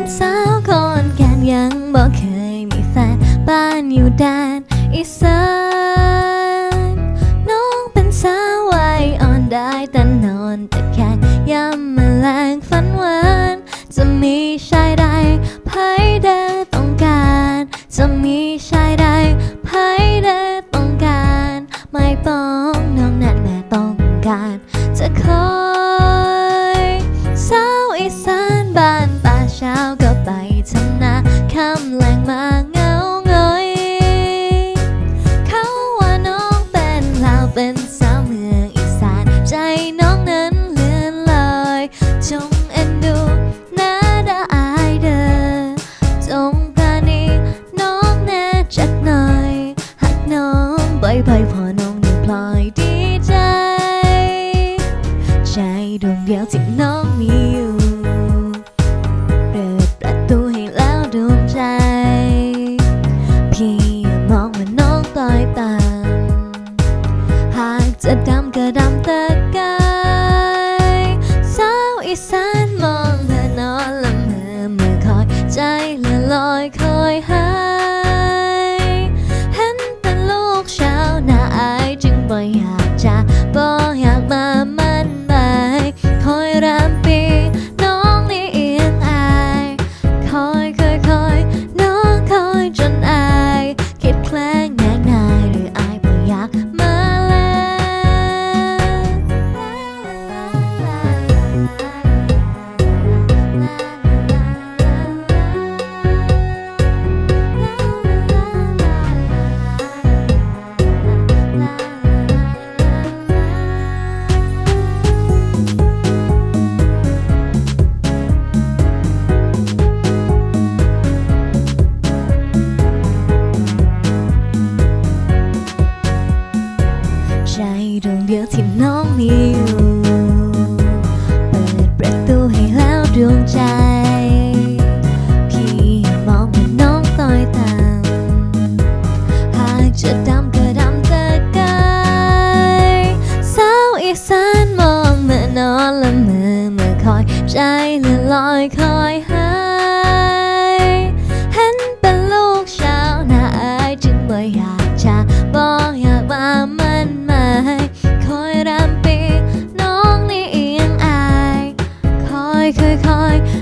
็นสาวคนแก่นยังบอกเคยมีแฟนบ้านอยู่แดนอีสานน้องเป็นสาววัยอ่อนได้แต่นอนแต่แค่ย่ำมาแรงฝันหวานจะมีชายใดภายเดต้องการ จะมีชายใดภายเดต้องการ ไม่ต้องน้องนั้นแม่ต้องการจะขอ คำแรงมาเงาเงยเขาว่าน้องเป็นลาวเป็นสาวเมืองอีสาน ใจน้องนั้นเลื่อนลอยจงเอ็นดูนะดาอายเดอจงปาณีน้องแน่จักหน่อยหักน้องบ่อพอน้องอย่าพลอยดีใจ ใจดวงเดียวที่น้องมี a down เดียวที่น้องมีอยู่ เปิดประตูให้แล้วดวงใจ พี่มองเห็นน้องต้อยต่างหากจะดำก็ดำจะไกายสาวอีสานมองเมื่อนอนละเมื่อเมื่อคอยใจละลอยคอยหา kai kai kai